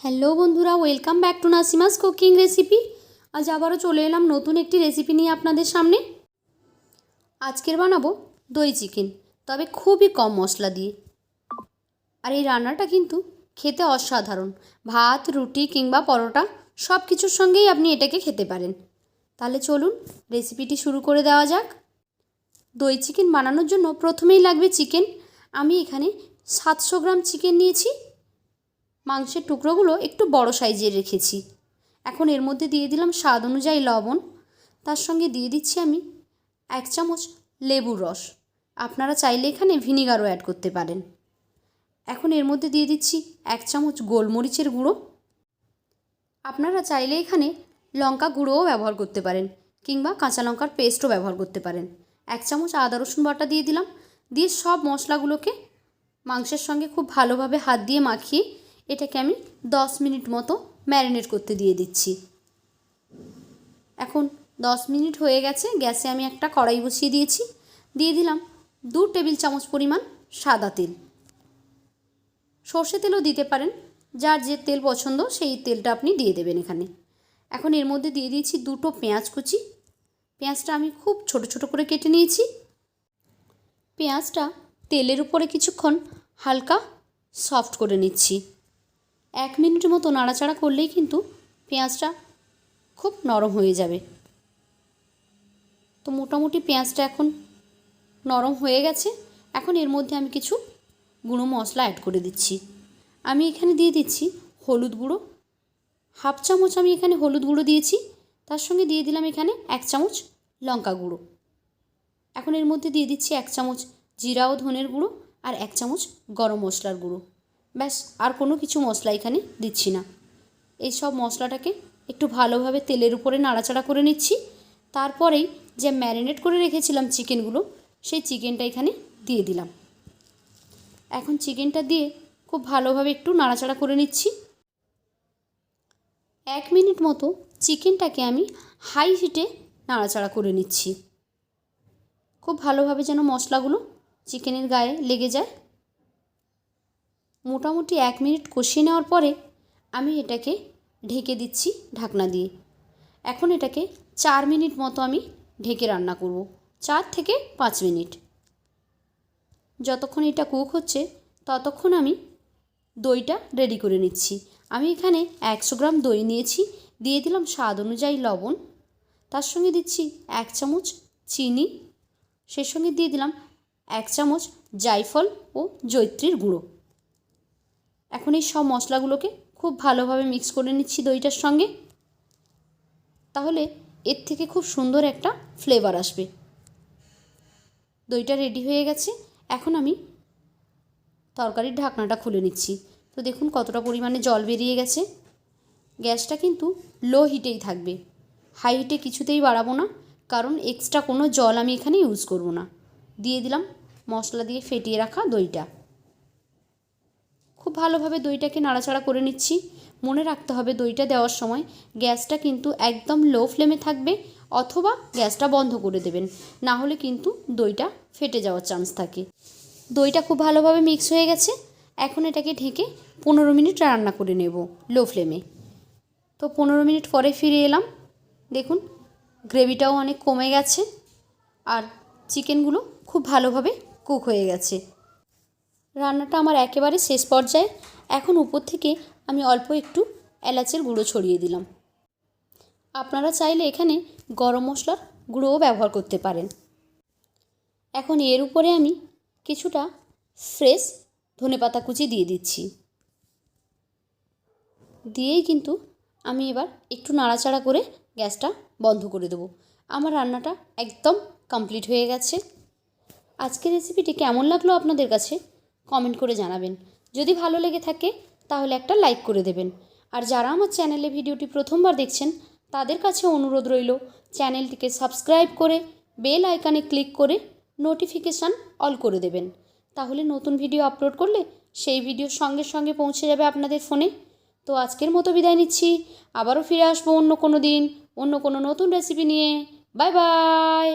Hello বন্ধুরা welcome back to Nasima's cooking recipe আজ আবারও চলে এলাম নতুন একটি রেসিপি নিয়ে আপনাদের সামনে। আজকের বানাবো দই চিকেন তবে খুবই কম মশলা দিয়ে। আর এই রান্নাটা কিন্তু খেতে অসাধারণ। ভাত, রুটি কিংবা পরোটা সব কিছুর সঙ্গেই আপনি এটাকে খেতে পারেন। তাহলে চলুন রেসিপিটি শুরু করে দেওয়া যাক। দই চিকেন বানানোর জন্য প্রথমেই লাগবে চিকেন আমি এখানে সাতশো গ্রাম চিকেন নিয়েছি। মাংসের টুকরোগুলো একটু বড় সাইজের রেখেছি। এখন এর মধ্যে দিয়ে দিলাম স্বাদ অনুযায়ী লবণ। তার সঙ্গে দিয়ে দিচ্ছি আমি এক চামচ লেবুর রস। আপনারা চাইলে এখানে ভিনিগারও অ্যাড করতে পারেন। এখন এর মধ্যে দিয়ে দিচ্ছি এক চামচ গোলমরিচের গুঁড়ো। আপনারা চাইলে এখানে লঙ্কা গুঁড়োও ব্যবহার করতে পারেন কিংবা কাঁচা লঙ্কার পেস্টও ব্যবহার করতে পারেন। এক চামচ আদা রসুন বাটা দিয়ে দিলাম। দিয়ে সব মশলাগুলোকে মাংসের সঙ্গে খুব ভালোভাবে হাত দিয়ে মাখিয়ে এটাকে আমি দশ মিনিট মতো ম্যারিনেট করতে দিয়ে দিচ্ছি। এখন দশ মিনিট হয়ে গেছে, গ্যাসে আমি একটা কড়াই বসিয়ে দিয়েছি। দিয়ে দিলাম দু টেবিল চামচ পরিমাণ সাদা তেল। সর্ষে তেলও দিতে পারেন, যার যে তেল পছন্দ সেই তেলটা আপনি দিয়ে দেবেন এখানে। এখন এর মধ্যে দিয়ে দিয়েছি দুটো পেঁয়াজ কুচি। পেঁয়াজটা আমি খুব ছোট ছোট করে কেটে নিয়েছি। পেঁয়াজটা তেলের উপরে কিছুক্ষণ হালকা সফট করে নিচ্ছি। এক মিনিট মতো নাড়াচাড়া করলেই কিন্তু পেঁয়াজটা খুব নরম হয়ে যাবে। তো মোটামুটি পেঁয়াজটা এখন নরম হয়ে গেছে। এখন এর মধ্যে আমি কিছু গুঁড়ো মশলা অ্যাড করে দিচ্ছি। আমি এখানে দিয়ে দিচ্ছি হলুদ গুঁড়ো। হাফ চামচ আমি এখানে হলুদ গুঁড়ো দিয়েছি। তার সঙ্গে দিয়ে দিলাম এখানে এক চামচ লঙ্কা গুঁড়ো। এখন এর মধ্যে দিয়ে দিচ্ছি এক চামচ জিরা ও ধনের গুঁড়ো আর এক চামচ গরম মশলার গুঁড়ো। ব্যাস, আর কোনো কিছু মশলা এখানে দিচ্ছি না। এই সব মশলাটাকে একটু ভালোভাবে তেলের উপরে নাড়াচাড়া করে নিচ্ছি। তারপরেই যে ম্যারিনেট করে রেখেছিলাম চিকেনগুলো, সেই চিকেনটা এখানে দিয়ে দিলাম। এখন চিকেনটা দিয়ে খুব ভালোভাবে একটু নাড়াচাড়া করে নিচ্ছি। এক মিনিট মতো চিকেনটাকে আমি হাই হিটে নাড়াচাড়া করে নিচ্ছি। খুব ভালোভাবে যেন মশলাগুলো চিকেনের গায়ে লেগে যায়। মোটামুটি এক মিনিট কষিয়ে নেওয়ার পরে আমি এটাকে ঢেকে দিচ্ছি ঢাকনা দিয়ে। এখন এটাকে চার মিনিট মতো আমি ঢেকে রান্না করব। চার থেকে পাঁচ মিনিট। যতক্ষণ এটা কুক হচ্ছে, ততক্ষণ আমি দইটা রেডি করে নিচ্ছি। আমি এখানে একশো গ্রাম দই নিয়েছি। দিয়ে দিলাম স্বাদ অনুযায়ী লবণ। তার সঙ্গে দিচ্ছি এক চামচ চিনি। সেই সঙ্গে দিয়ে দিলাম এক চামচ জায়ফল ও জৈত্রীর গুঁড়ো। এখন এই সব মশলাগুলোকে খুব ভালোভাবে মিক্স করে নিচ্ছি দইটার সঙ্গে। তাহলে এর থেকে খুব সুন্দর একটা ফ্লেভার আসবে। দইটা রেডি হয়ে গেছে। এখন আমি তরকারির ঢাকনাটা খুলে নিচ্ছি। তো দেখুন কতটা পরিমাণে জল বেরিয়ে গেছে। গ্যাসটা কিন্তু লো হিটেই থাকবে। হাই হিটে কিছুতেই বাড়াবো না, কারণ এক্সট্রা কোনো জল আমি এখানে ইউজ করব না। দিয়ে দিলাম মশলা দিয়ে ফেটিয়ে রাখা দইটা। খুব ভালোভাবে দইটাকে নাড়াচাড়া করে নিচ্ছি। মনে রাখতে হবে দইটা দেওয়ার সময় গ্যাসটা কিন্তু একদম লো ফ্লেমে থাকবে অথবা গ্যাসটা বন্ধ করে দেবেন। না হলে কিন্তু দইটা ফেটে যাওয়ার চান্স থাকে। দইটা খুব ভালোভাবে মিক্স হয়ে গেছে। এখন এটাকে ঢেকে পনেরো মিনিট রান্না করে নেব লো ফ্লেমে। তো পনেরো মিনিট পরে ফিরে এলাম। দেখুন, গ্রেভিটাও অনেক কমে গেছে আর চিকেনগুলো খুব ভালোভাবে কুক হয়ে গেছে। রান্নাটা আমার একেবারে শেষ পর্যায়ে। এখন উপর থেকে আমি অল্প একটু এলাচের গুঁড়ো ছড়িয়ে দিলাম। আপনারা চাইলে এখানে গরম মশলার গুঁড়োও ব্যবহার করতে পারেন। এখন এর উপরে আমি কিছুটা ফ্রেশ ধনেপাতা কুচি দিয়ে দিচ্ছি। দিয়েই কিন্তু আমি এবার একটু নাড়াচাড়া করে গ্যাসটা বন্ধ করে দেবো। আমার রান্নাটা একদম কমপ্লিট হয়ে গেছে। আজকের রেসিপিটি কেমন লাগল আপনাদের কাছে? কমেন্ট করে জানাবেন। যদি ভালো লেগে থাকে, তাহলে একটা লাইক করে দেবেন। আর যারা আমার চ্যানেলে ভিডিওটি প্রথমবার দেখছেন, তাদের কাছে অনুরোধ রইল, চ্যানেলটিকে সাবস্ক্রাইব করে বেল আইকনে ক্লিক করে নোটিফিকেশান অল করে দেবেন। তাহলে নতুন ভিডিও আপলোড করলে সেই ভিডিও সঙ্গে সঙ্গে পৌঁছে যাবে আপনাদের ফোনে। তো আজকের মতো বিদায় নিচ্ছি। আবারও ফিরে আসব অন্য কোনো দিন, অন্য কোনো নতুন রেসিপি নিয়ে। Bye bye!